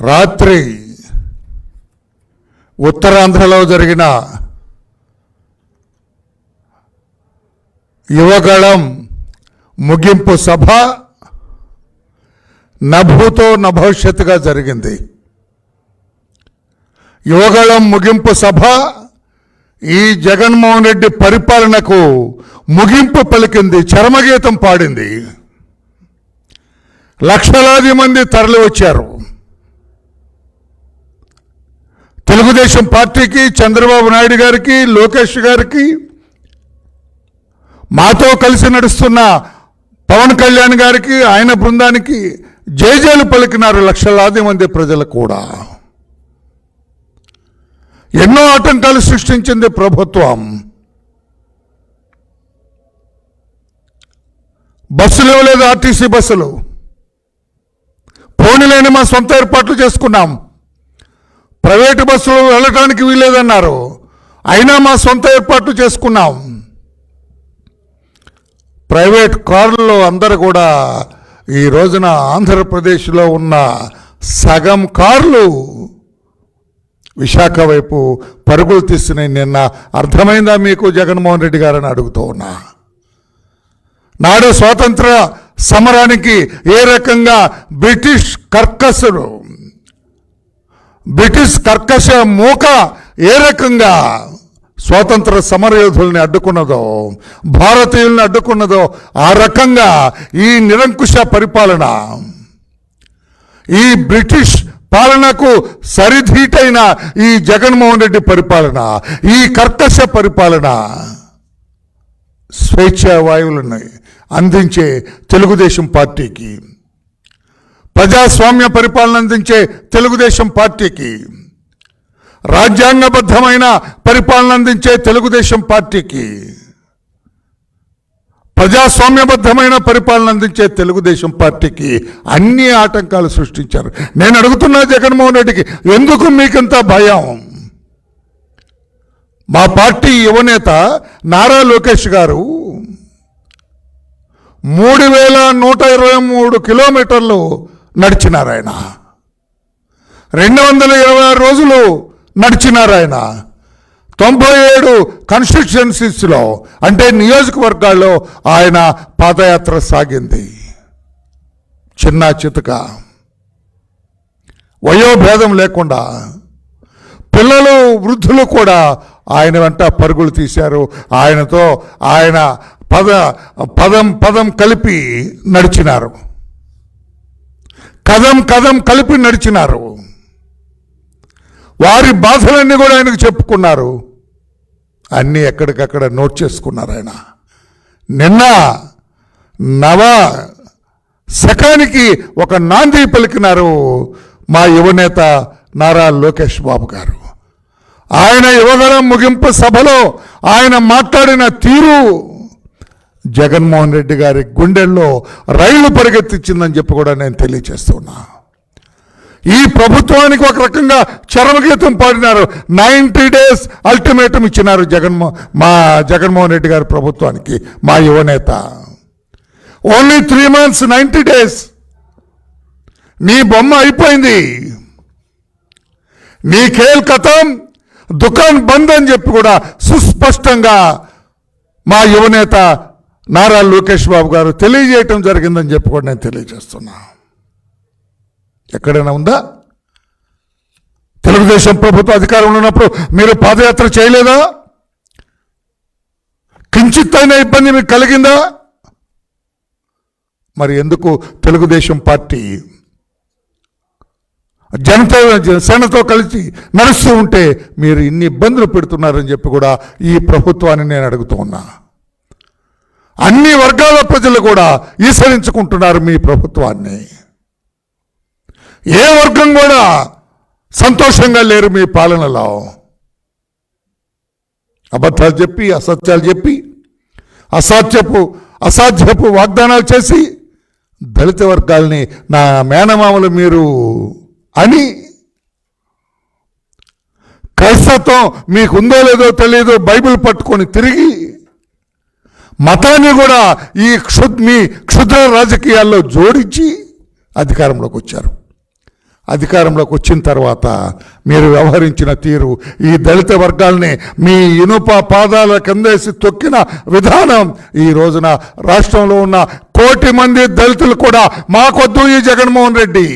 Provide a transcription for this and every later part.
రాత్రి ఉత్తరాంధ్రలో జరిగిన యువగళం ముగింపు సభ నభూతో నభవిష్యత్తుగా జరిగింది. యువగళం ముగింపు సభ ఈ జగన్మోహన్ రెడ్డి పరిపాలనకు ముగింపు పలికింది చరమగీతం పాడింది. లక్షలాది మంది తరలి వచ్చారు తెలుగుదేశం పార్టీకి చంద్రబాబు నాయుడు గారికి లోకేష్ గారికి మాతో కలిసి నడుస్తున్న పవన్ కళ్యాణ్ గారికి ఆయన బృందానికి జయజయలు పలికినారు లక్షలాది మంది ప్రజలు కూడా. ఎన్నో ఆటంకాలు సృష్టించింది ప్రభుత్వం. బస్సులు ఇవ్వలేదు ఆర్టీసీ బస్సులు. పోనీలేని మా సొంత ఏర్పాట్లు చేసుకున్నాం. ప్రైవేటు బస్సులు వెళ్ళటానికి వీలేదన్నారు అయినా మా సొంత ఏర్పాట్లు చేసుకున్నాం. ప్రైవేట్ కార్లలో అందరు కూడా ఈ రోజున ఆంధ్రప్రదేశ్లో ఉన్న సగం కార్లు విశాఖ వైపు పరుగులు తీస్తున్నాయి నిన్న. అర్థమైందా మీకు? జగన్మోహన్ రెడ్డి గారని అడుగుతూ ఉన్నా. నాడు స్వాతంత్ర సమరానికి ఏ రకంగా బ్రిటిష్ కర్కసులు బ్రిటిష్ కర్కశ మూక ఏ రకంగా స్వాతంత్ర సమరయోధుల్ని అడ్డుకున్నదో భారతీయుల్ని అడ్డుకున్నదో ఆ రకంగా ఈ నిరంకుశ పరిపాలన ఈ బ్రిటిష్ పాలనకు సరిధీటైన ఈ జగన్మోహన్ రెడ్డి పరిపాలన ఈ కర్కశ పరిపాలన స్వేచ్ఛ వాయువులను అందించే తెలుగుదేశం పార్టీకి ప్రజాస్వామ్య పరిపాలన అందించే తెలుగుదేశం పార్టీకి రాజ్యాంగబద్ధమైన పరిపాలన అందించే తెలుగుదేశం పార్టీకి ప్రజాస్వామ్యబద్ధమైన పరిపాలన అందించే తెలుగుదేశం పార్టీకి అన్ని ఆటంకాలు సృష్టించారు. నేను అడుగుతున్నా జగన్మోహన్ రెడ్డికి ఎందుకు మీకంత భయం? మా పార్టీ యువనేత నారా లోకేష్ గారు మూడు వేల నూట ఇరవై మూడు కిలోమీటర్లు నడిచినారు ఆయన రెండు వందల ఇరవై ఆరు రోజులు నడిచినారు ఆయన తొంభై ఏడు కాన్స్టిట్యున్సీస్లో అంటే నియోజకవర్గాల్లో ఆయన పాదయాత్ర సాగింది. చిన్న చితక. వయోభేదం లేకుండా పిల్లలు వృద్ధులు కూడా ఆయన వెంట పరుగులు తీశారు. ఆయనతో ఆయన పద పదం పదం కలిపి నడిచినారు. కదం కదం కలిపి నడిచినారు. వారి బాధలన్నీ కూడా ఆయనకు చెప్పుకున్నారు. అన్నీ ఎక్కడికక్కడ నోట్ చేసుకున్నారు ఆయన. నిన్న నవ శకానికి ఒక నాంది పలికినారు మా యువనేత నారా లోకేష్ బాబు గారు. ఆయన యువగరం ముగింపు సభలో ఆయన మాట్లాడిన తీరు జగన్మోహన్ రెడ్డి గారి గుండెల్లో రైలు పరిగెత్తించిందని చెప్పి కూడా నేను తెలియచేస్తున్నా. ఈ ప్రభుత్వానికి ఒక రకంగా చరమగీతం పాడినారు. నైంటీ డేస్ అల్టిమేటం ఇచ్చినారు జగన్మో మా జగన్మోహన్ రెడ్డి గారి ప్రభుత్వానికి మా యువనేత only three months ninety days. నీ బొమ్మ అయిపోయింది. నీ కేల్ కథం దుకాణ్ బంద్ అని చెప్పి కూడా సుస్పష్టంగా మా యువనేత నారా లోకేష్ బాబు గారు తెలియజేయటం జరిగిందని చెప్పి కూడా నేను తెలియజేస్తున్నా. ఎక్కడైనా ఉందా? తెలుగుదేశం ప్రభుత్వ అధికారంలో ఉన్నప్పుడు మీరు పాదయాత్ర చేయలేదా? కించిత్తైన ఇబ్బంది మీకు కలిగిందా? మరి ఎందుకు తెలుగుదేశం పార్టీ జనతో సేనతో కలిసి నడుస్తూ ఉంటే మీరు ఇన్ని ఇబ్బందులు పెడుతున్నారని చెప్పి కూడా ఈ ప్రభుత్వాన్ని నేను అడుగుతూ ఉన్నా. అన్ని వర్గాల ప్రజలు కూడా ఈసరించుకుంటున్నారు మీ ప్రభుత్వాన్ని. ఏ వర్గం కూడా సంతోషంగా లేరు మీ పాలనలో. అబద్ధాలు చెప్పి అసత్యాలు చెప్పి అసాధ్యపు అసాధ్యపు వాగ్దానాలు చేసి దళిత వర్గాల్ని నా మేనమామలు మీరు అని క్రైస్తత్వం మీకుందో లేదో తెలియదో బైబిల్ పట్టుకొని తిరిగి మతాన్ని కూడా ఈ క్షుద్ మీ క్షుద్ర రాజకీయాల్లో జోడించి అధికారంలోకి వచ్చారు. అధికారంలోకి వచ్చిన తర్వాత మీరు వ్యవహరించిన తీరు ఈ దళిత వర్గాల్ని మీ ఇనుప పాదాల కిందేసి తొక్కిన విధానం ఈ రోజున రాష్ట్రంలో ఉన్న కోటి మంది దళితులు కూడా మాకొద్దు ఈ జగన్మోహన్ రెడ్డి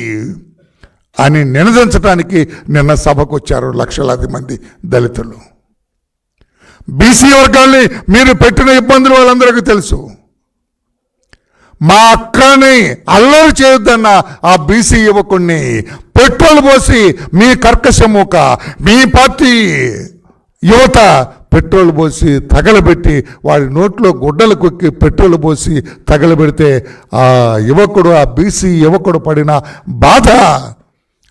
అని నినదించడానికి నిన్న సభకు వచ్చారు లక్షలాది మంది దళితులు. బీసీ వర్గాల్ని మీరు పెట్టిన ఇబ్బందులు వాళ్ళందరికీ తెలుసు. మా అక్కని అల్లరి చేయొద్దన్న ఆ బీసీ యువకుణ్ణి పెట్రోల్ పోసి మీ కర్కశముక మీ పార్టీ యువత పెట్రోల్ పోసి తగలబెట్టి వాడి నోట్లో గుడ్డలు కొక్కి పెట్రోల్ పోసి తగలబెడితే ఆ యువకుడు ఆ బీసీ యువకుడు పడిన బాధ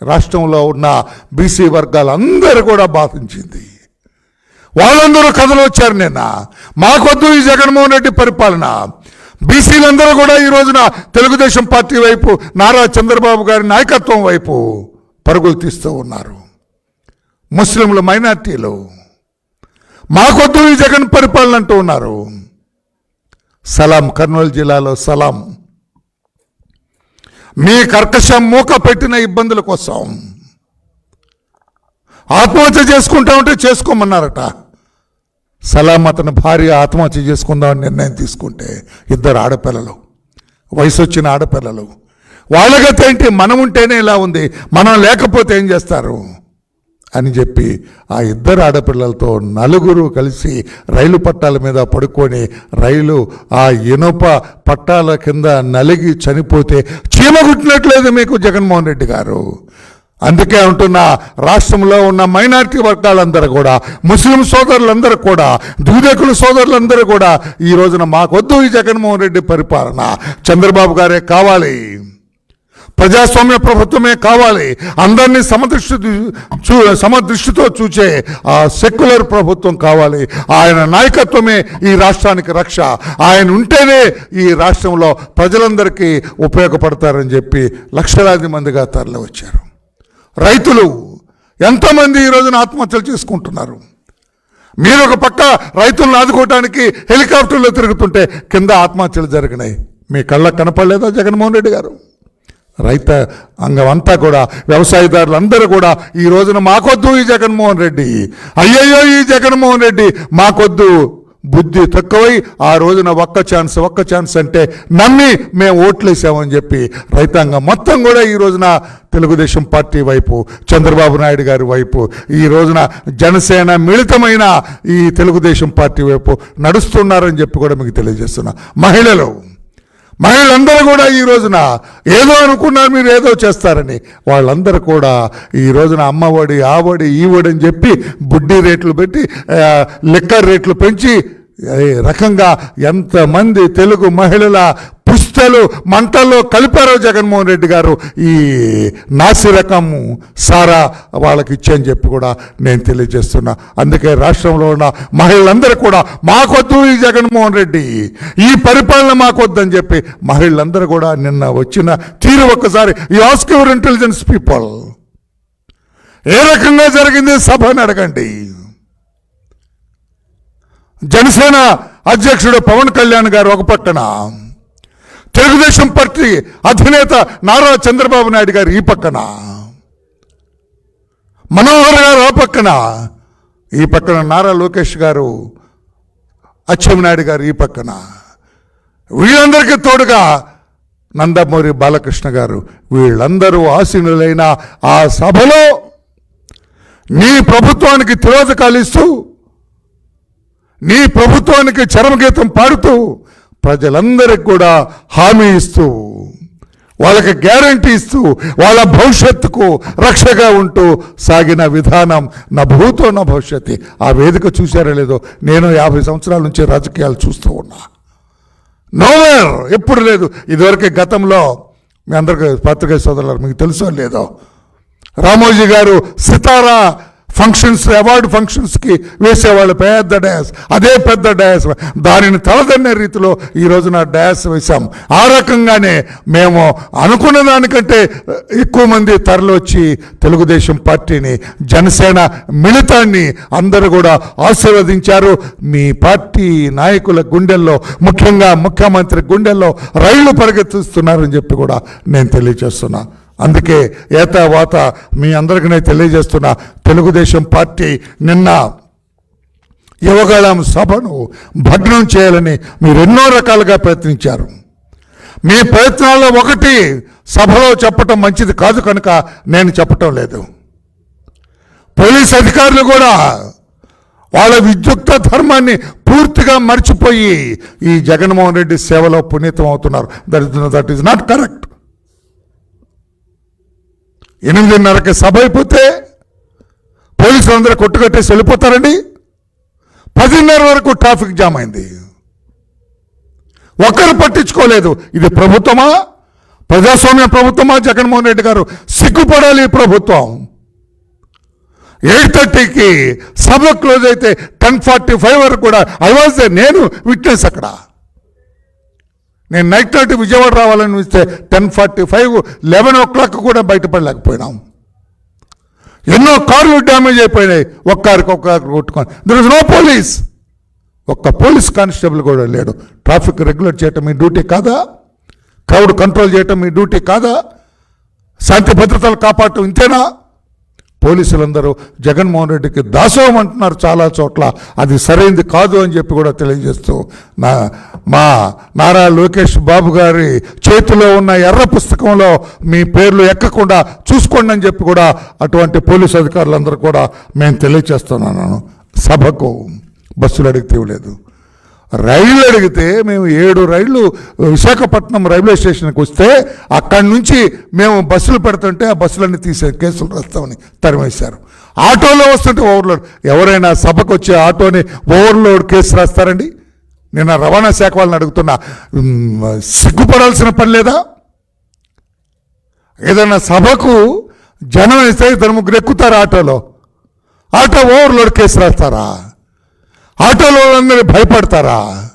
రాష్ట్రంలో ఉన్న బీసీ వర్గాలందరూ కూడా బాధించింది. వాళ్ళందరూ కథలు వచ్చారు నిన్న. మాకొద్దు ఈ జగన్మోహన్ రెడ్డి పరిపాలన. బీసీలందరూ కూడా ఈ రోజున తెలుగుదేశం పార్టీ వైపు నారా చంద్రబాబు గారి నాయకత్వం వైపు పరుగులు తీస్తూ ఉన్నారు. ముస్లింలు మైనార్టీలు. మాకొద్దు ఈ జగన్ పరిపాలన అంటూ ఉన్నారు. సలాం కర్నూలు జిల్లాలో సలాం. మీ కర్కశం మూక పెట్టిన ఇబ్బందుల కోసం. ఆత్మహత్య చేసుకుంటా ఉంటే చేసుకోమన్నారట. సలాం అతని భార్య ఆత్మహత్య చేసుకుందామని నిర్ణయం తీసుకుంటే ఇద్దరు ఆడపిల్లలు వయసు వచ్చిన ఆడపిల్లలు వాళ్ళగత ఏంటి? మనం ఉంటేనే ఇలా ఉంది. మనం లేకపోతే ఏం చేస్తారు? అని చెప్పి ఆ ఇద్దరు ఆడపిల్లలతో నలుగురు కలిసి రైలు పట్టాల మీద పడుకొని రైలు ఆ ఇనుప పట్టాల కింద నలిగి చనిపోతే చీమ కుట్టినట్లేదు మీకు జగన్మోహన్ రెడ్డి గారు. అందుకే అంటున్న రాష్ట్రంలో ఉన్న మైనారిటీ వర్గాలందరూ కూడా ముస్లిం సోదరులందరూ కూడా దూదకుల సోదరులందరూ కూడా ఈ రోజున మాకొద్దు ఈ జగన్మోహన్ రెడ్డి పరిపాలన. చంద్రబాబు గారే కావాలి. ప్రజాస్వామ్య ప్రభుత్వమే కావాలి. అందరినీ సమదృష్టి చూ సమదృష్టితో చూచే ఆ సెక్యులర్ ప్రభుత్వం కావాలి. ఆయన నాయకత్వమే ఈ రాష్ట్రానికి రక్ష. ఆయన ఉంటేనే ఈ రాష్ట్రంలో ప్రజలందరికీ ఉపయోగపడతారని చెప్పి లక్షలాది మందిగా తరలి వచ్చారు రైతులు ఎంతమంది ఈ రోజున ఆత్మహత్యలు చేసుకుంటున్నారు? మీరు ఒక పక్క రైతులను ఆదుకోవటానికి హెలికాప్టర్లో తిరుగుతుంటే కింద ఆత్మహత్యలు జరిగినాయి. మీ కళ్ళకు కనపడలేదా జగన్మోహన్ రెడ్డి గారు? రైత అంగం అంతా కూడా వ్యవసాయదారులు అందరూ కూడా ఈ రోజున మాకొద్దు ఈ జగన్మోహన్ రెడ్డి. అయ్యయ్యో ఈ జగన్మోహన్ రెడ్డి మాకొద్దు. బుద్ధి తక్కువై ఆ రోజున ఒక్క ఛాన్స్ ఒక్క ఛాన్స్ అంటే నమ్మి మేము ఓట్లేసామని చెప్పి రైతాంగం మొత్తం కూడా ఈ రోజున తెలుగుదేశం పార్టీ వైపు చంద్రబాబు నాయుడు గారి వైపు ఈ రోజున జనసేన మిళితమైన ఈ తెలుగుదేశం పార్టీ వైపు నడుస్తున్నారని చెప్పి కూడా మీకు తెలియజేస్తున్నా. మహిళలు! మహిళలందరూ కూడా ఈ రోజున ఏదో అనుకున్నారు మీరు ఏదో చేస్తారని. వాళ్ళందరూ కూడా ఈ రోజున అమ్మఒడి ఆ ఒడి ఈ ఒడి అని చెప్పి బుడ్డీ రేట్లు పెట్టి లిక్కర్ రేట్లు పెంచి రకంగా ఎంతమంది తెలుగు మహిళల మంటలు మంటల్లో కలిపారు జగన్మోహన్ రెడ్డి గారు ఈ నాసి రకము సారా వాళ్ళకి ఇచ్చని చెప్పి కూడా నేను తెలియజేస్తున్నా. అందుకే రాష్ట్రంలో ఉన్న మహిళలందరూ కూడా మాకొద్దు ఈ జగన్మోహన్ రెడ్డి ఈ పరిపాలన మాకొద్దని చెప్పి మహిళలందరూ కూడా నిన్న వచ్చిన తీరు ఒక్కసారి ఈ ఆస్క్ ఇంటెలిజెన్స్ పీపుల్ ఏ రకంగా జరిగింది సభని అడగండి. జనసేన అధ్యక్షుడు పవన్ కళ్యాణ్ గారు ఒక పట్టణ తెలుగుదేశం పార్టీ అధినేత నారా చంద్రబాబు నాయుడు గారు ఈ పక్కన. మనోహర్ గారు ఆ పక్కన. ఈ పక్కన నారా లోకేష్ గారు అచ్చెంనాయుడు గారు ఈ పక్కన. వీళ్ళందరికీ తోడుగా నందమూరి బాలకృష్ణ గారు వీళ్ళందరూ ఆసీనులైన ఆ సభలో నీ ప్రభుత్వానికి తిరోధకాలు ఇస్తూ నీ ప్రభుత్వానికి చరమగీతం పాడుతూ ప్రజలందరికి కూడా హామీ ఇస్తూ వాళ్ళకి గ్యారంటీ ఇస్తూ వాళ్ళ భవిష్యత్తుకు రక్షగా ఉంటూ సాగిన విధానం నా భూతో నా భవిష్యత్తు. ఆ వేదిక చూశారో లేదో నేను యాభై సంవత్సరాల నుంచి రాజకీయాలు చూస్తూ ఉన్నా. నోవేర్ ఎప్పుడు లేదు. ఇదివరకే గతంలో మీ అందరికీ పత్రికా సోదరులు మీకు తెలుసో లేదో రామోజీ గారు సితారా ఫంక్షన్స్ అవార్డు ఫంక్షన్స్కి వేసేవాళ్ళు పెద్ద డ్యాన్స్ అదే పెద్ద డ్యాన్స్ దానిని తలదన్నే రీతిలో ఈ రోజున డ్యాన్స్ వేశాం. ఆ రకంగానే మేము అనుకున్న దానికంటే ఎక్కువ మంది తరలి వచ్చి తెలుగుదేశం పార్టీని జనసేన మిళితాన్ని అందరూ కూడా ఆశీర్వదించారు. మీ పార్టీ నాయకుల గుండెల్లో ముఖ్యంగా ముఖ్యమంత్రి గుండెల్లో రైళ్ళు పరిగెత్తిస్తున్నారని చెప్పి కూడా నేను తెలియజేస్తున్నాను అందుకే ఏత వాత మీ అందరికీ నేను తెలియజేస్తున్న తెలుగుదేశం పార్టీ నిన్న యువగళం సభను భగ్నం చేయాలని మీరు ఎన్నో రకాలుగా ప్రయత్నించారు. మీ ప్రయత్నాల్లో ఒకటి సభలో చెప్పటం మంచిది కాదు కనుక నేను చెప్పటం లేదు. పోలీస్ అధికారులు కూడా వాళ్ళ విద్యుక్త ధర్మాన్ని పూర్తిగా మర్చిపోయి ఈ జగన్మోహన్ రెడ్డి సేవలో పునీతం అవుతున్నారు that is that is not correct ఎనిమిదిన్నరకి సభ అయిపోతే పోలీసులు అందరూ కొట్టుకట్టేసి వెళ్ళిపోతారండి. పదిన్నర వరకు ట్రాఫిక్ జామ్ అయింది. ఒక్కరు పట్టించుకోలేదు. ఇది ప్రభుత్వమా? ప్రజాస్వామ్య ప్రభుత్వమా? జగన్మోహన్ రెడ్డి గారు సిగ్గుపడాలి ప్రభుత్వం. ఎయిట్ థర్టీకి సభ క్లోజ్ అయితే టెన్ ఫార్టీ ఫైవ్ వరకు కూడా ఐ వాజ్ నేను విట్నెస్ అక్కడ. నేను నైట్ నైట్ విజయవాడ రావాలని ఇస్తే ten forty five eleven o'clock కూడా బయటపడలేకపోయినాం. ఎన్నో కార్లు డ్యామేజ్ అయిపోయినాయి. ఒక్క కారుకి ఒక్క కారు కొట్టుకొని. దర్ ఇస్ నో పోలీస్ ఒక్క పోలీస్ కానిస్టేబుల్ కూడా లేడు. ట్రాఫిక్ రెగ్యులేట్ చేయటం మీ డ్యూటీ కాదా? క్రౌడ్ కంట్రోల్ చేయటం మీ డ్యూటీ కాదా? శాంతి భద్రతలు కాపాడటం ఇంతేనా? పోలీసులందరూ జగన్మోహన్ రెడ్డికి దాసోహం అంటున్నారు చాలా చోట్ల. అది సరైంది కాదు అని చెప్పి కూడా తెలియజేస్తూ నా మా నారా లోకేష్ బాబు గారి చేతిలో ఉన్న ఎర్ర పుస్తకంలో మీ పేర్లు ఎక్కకుండా చూసుకోండి అని చెప్పి కూడా అటువంటి పోలీసు అధికారులందరూ కూడా మేము తెలియజేస్తున్నాను సభకు బస్సులు అడిగితే లేదు రైళ్ళు అడిగితే మేము ఏడు రైళ్ళు విశాఖపట్నం రైల్వే స్టేషన్కి వస్తే అక్కడి నుంచి మేము బస్సులు పెడుతుంటే ఆ బస్సులన్నీ తీసే కేసులు రాస్తామని తరిమేశారు. ఆటోలో వస్తుంటే ఓవర్లోడ్. ఎవరైనా సభకు వచ్చే ఆటోని ఓవర్లోడ్ కేసు రాస్తారండి? నేను రవాణా శాఖ వాళ్ళని అడుగుతున్నా సిగ్గుపడాల్సిన పని లేదా? ఏదైనా సభకు జనం వేస్తే ఇద్దరు ముగ్గురు ఎక్కుతారు ఆటోలో. ఆటో ఓవర్లోడ్ కేసు రాస్తారా? ఆటోలో అందరూ భయపడతారా?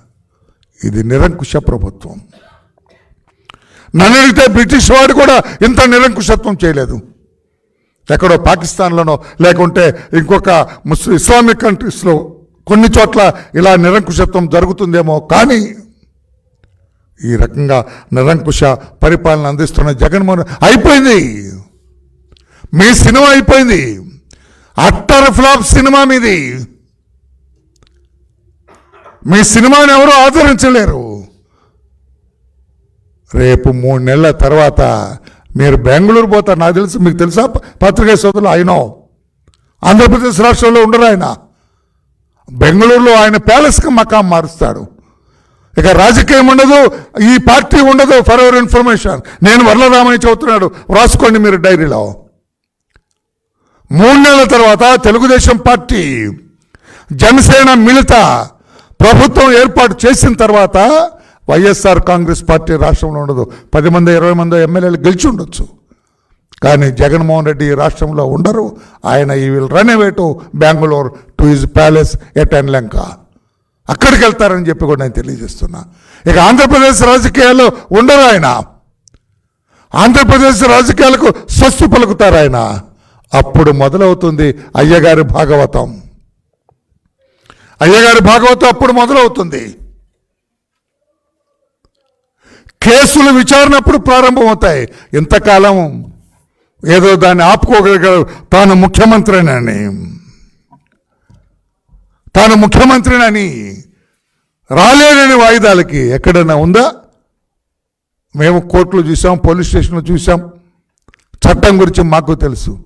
ఇది నిరంకుశ ప్రభుత్వం. నన్ను అడిగితే బ్రిటిష్ వాడు కూడా ఇంత నిరంకుశత్వం చేయలేదు. ఎక్కడో పాకిస్తాన్లోనో లేకుంటే ఇంకొక ముస్లిం ఇస్లామిక్ కంట్రీస్లో కొన్ని చోట్ల ఇలా నిరంకుశత్వం జరుగుతుందేమో కానీ ఈ రకంగా నిరంకుశ పరిపాలన అందిస్తున్న జగన్మోహన్ అయిపోయింది. మీ సినిమా అయిపోయింది. అట్టర్ ఫ్లాప్ సినిమా మీది. మీ సినిమాని ఎవరు ఆదరించలేరు. రేపు మూడు నెలల తర్వాత మీరు బెంగళూరు పోతారు నాకు తెలుసు మీకు తెలుసా? పత్రికా సోదరులు ఆయన ఆంధ్రప్రదేశ్ రాష్ట్రంలో ఉండరు ఆయన. బెంగళూరులో ఆయన ప్యాలెస్కి మకాం మారుస్తాడు. ఇక రాజకీయం ఉండదు ఈ పార్టీ ఉండదు ఫర్ ఎవర్ ఇన్ఫర్మేషన్ నేను వరలరామని చెబుతున్నాడు రాసుకోండి మీరు డైరీలో. మూడు నెలల తర్వాత తెలుగుదేశం పార్టీ జనసేన మిళిత ప్రభుత్వం ఏర్పాటు చేసిన తర్వాత వైఎస్ఆర్ కాంగ్రెస్ పార్టీ రాష్ట్రంలో ఉండదు. పది మంది ఇరవై మంది ఎమ్మెల్యేలు గెలిచి ఉండొచ్చు. కానీ జగన్మోహన్ రెడ్డి రాష్ట్రంలో ఉండరు. ఆయన ఈ will run away to Bengaluru to his palace at and Lanka అక్కడికి వెళ్తారని చెప్పి కూడా నేను తెలియజేస్తున్నా. ఇక ఆంధ్రప్రదేశ్ రాజకీయాలు ఉండరు ఆయన. ఆంధ్రప్రదేశ్ రాజకీయాలకు స్వస్తి పలుకుతారు ఆయన. అప్పుడు మొదలవుతుంది అయ్యగారి భాగవతం. అయ్యగారి భాగవతం అప్పుడు మొదలవుతుంది. కేసులు విచారణ అప్పుడు ప్రారంభమవుతాయి. ఇంతకాలం ఏదో దాన్ని ఆపుకోగలిగారు తాను ముఖ్యమంత్రినని. తాను ముఖ్యమంత్రినని రాలేనని వాయిదాలకి ఎక్కడైనా ఉందా? మేము కోర్టులు చూసాం పోలీస్ స్టేషన్లు చూసాం. చట్టం గురించి మాకు తెలుసు.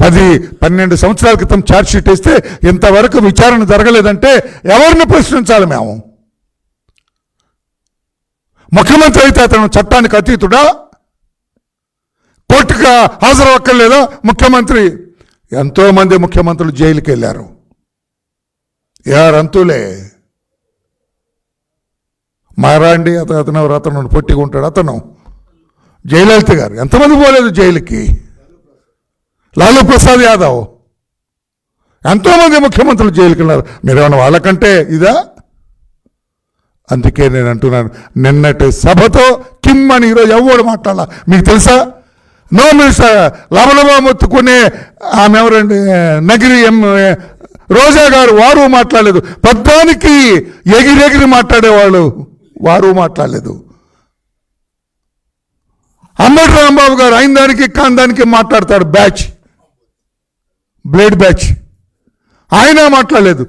పది పన్నెండు సంవత్సరాల క్రితం ఛార్జ్షీట్ ఇస్తే ఇంతవరకు విచారణ జరగలేదంటే ఎవరిని ప్రశ్నించాలి మేము? ముఖ్యమంత్రి అయితే అతను చట్టానికి అతీతుడా? కోర్టుకు హాజరు అక్కర్లేదా ముఖ్యమంత్రి? ఎంతోమంది ముఖ్యమంత్రులు జైలుకి వెళ్ళారు. ఎవరంతులే మారాండి అతను అతను ఎవరు? అతను పొట్టిగా ఉంటాడు. అతను జయలలిత గారు. ఎంతమంది పోలేదు జైలుకి? లాలూ ప్రసాద్ యాదవ్. ఎంతోమంది ముఖ్యమంత్రులు జైలుకున్నారు మీరేమన్నా వాళ్ళకంటే ఇదా? అందుకే నేను అంటున్నాను నిన్నటి సభతో కిమ్ అని ఈరోజు ఎవ్వడు మాట్లాడాల? మీకు తెలుసా? నో మినిస్టర్ లవలవా మొత్తుకునే ఆమె ఎవరండి? నగిరి ఎం రోజా గారు వారు మాట్లాడలేదు. పద్దానికి ఎగిరెగిరి మాట్లాడేవాళ్ళు వారు మాట్లాడలేదు. అంబటి రాంబాబు గారు అయిన దానికి కాని దానికి మాట్లాడతాడు బ్యాచ్. Blade batch. ఆయన మాట్లాడలేదు.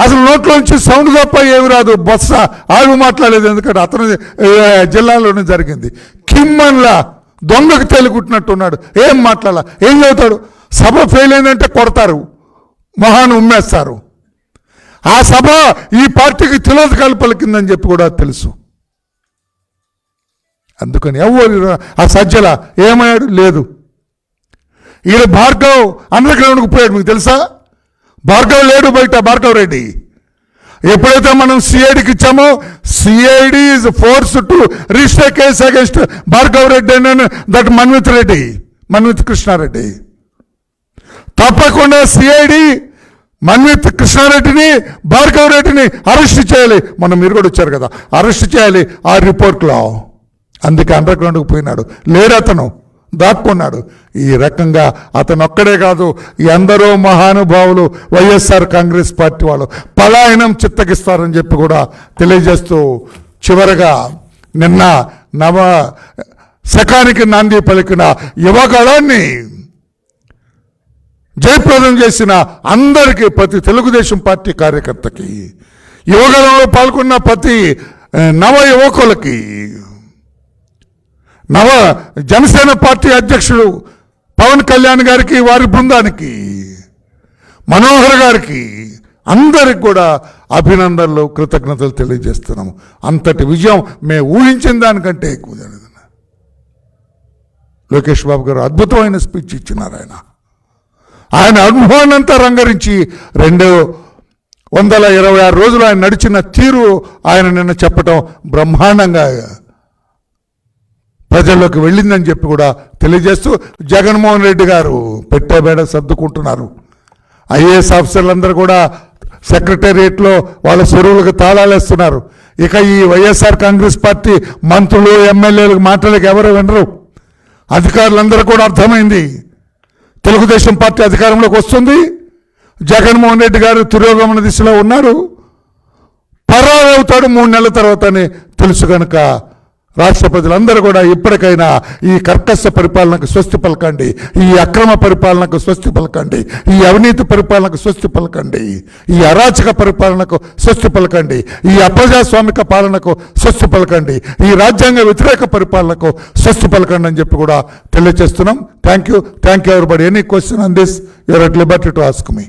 అసలు నోట్లోంచి సౌండ్ తప్ప ఏమి రాదు. బొత్స ఆడు మాట్లాడలేదు ఎందుకంటే అతను జిల్లాలోనే జరిగింది. కిమ్మన్లా దొంగకు ఉన్నాడు ఏం మాట్లాడాల? ఏం చదువుతాడు? సభ ఫెయిల్ అయిందంటే కొడతారు. మహాను ఉమ్మేస్తారు. ఆ సభ ఈ పార్టీకి తిలోదకాలు పలికిందని చెప్పి కూడా తెలుసు. అందుకని ఎవరు ఆ సజ్జల ఏమయ్యాడు? లేదు. ఈయన భార్గవ్ అండర్ గ్రౌండ్కి పోయాడు మీకు తెలుసా? భార్గవ్ లేడు బయట భార్గవ్ రెడ్డి. ఎప్పుడైతే మనం సిఐడికి ఇచ్చామో CID is force to register case against Bhargav Reddy and that Manvith Reddy Manvith Krishnareddy తప్పకుండా సిఐడి మన్విత్ కృష్ణారెడ్డిని భార్గవ్ రెడ్డిని అరెస్ట్ చేయాలి. మనం మీరు కూడా వచ్చారు కదా అరెస్ట్ చేయాలి ఆ రిపోర్ట్లో అందుకే అండర్ గ్రౌండ్కి పోయినాడు. లేడు అతను. దాక్కున్నాడు. ఈ రకంగా అతను ఒక్కడే కాదు ఎందరో మహానుభావులు వైఎస్ఆర్ కాంగ్రెస్ పార్టీ వాళ్ళు పలాయనం చిత్తగిస్తారని చెప్పి కూడా తెలియజేస్తూ చివరగా నిన్న నవ శకానికి నాంది పలికిన యువగళాన్ని జయప్రదం చేసిన అందరికీ ప్రతి తెలుగుదేశం పార్టీ కార్యకర్తకి యువగలంలో పాల్గొన్న ప్రతి నవ యువకులకి నవ జనసేన పార్టీ అధ్యక్షుడు పవన్ కళ్యాణ్ గారికి వారి బృందానికి మనోహర్ గారికి అందరికి కూడా అభినందనలు కృతజ్ఞతలు తెలియజేస్తున్నాము. అంతటి విజయం మేము ఊహించిన దానికంటే ఎక్కువ జరిగింది. లోకేష్ బాబు గారు అద్భుతమైన స్పీచ్ ఇచ్చినారు ఆయన. ఆయన అనుభవాన్నంతా రంగరించి రెండు వందల ఇరవై ఆరు రోజులు ఆయన నడిచిన తీరు ఆయన నిన్న చెప్పటం బ్రహ్మాండంగా ప్రజల్లోకి వెళ్ళిందని చెప్పి కూడా తెలియజేస్తూ జగన్మోహన్ రెడ్డి గారు పెట్టే బేడ సర్దుకుంటున్నారు. ఐఏఎస్ ఆఫీసర్లందరూ కూడా సెక్రటేరియట్లో వాళ్ళ చెరువులకు తాళాలేస్తున్నారు ఇక ఈ వైఎస్ఆర్ కాంగ్రెస్ పార్టీ మంత్రులు ఎమ్మెల్యేలకు మాటలకు ఎవరు వినరు. అధికారులందరూ కూడా అర్థమైంది. తెలుగుదేశం పార్టీ అధికారంలోకి వస్తుంది. జగన్మోహన్ రెడ్డి గారు తిరోగమన దిశలో ఉన్నారు. పరారవుతాడు మూడు నెలల తర్వాతనే తెలుసు కనుక రాష్ట్ర ప్రజలందరూ కూడా ఇప్పటికైనా ఈ కర్కశ పరిపాలనకు స్వస్తి పలకండి ఈ అక్రమ పరిపాలనకు స్వస్తి పలకండి ఈ అవినీతి పరిపాలనకు స్వస్తి పలకండి ఈ అరాచక పరిపాలనకు స్వస్తి పలకండి ఈ అప్రజాస్వామిక పాలనకు స్వస్తి పలకండి ఈ రాజ్యాంగ వ్యతిరేక పరిపాలనకు స్వస్తి పలకండి అని చెప్పి కూడా తెలియజేస్తున్నాం. Thank you thank you everybody any question on this you are at liberty to ask me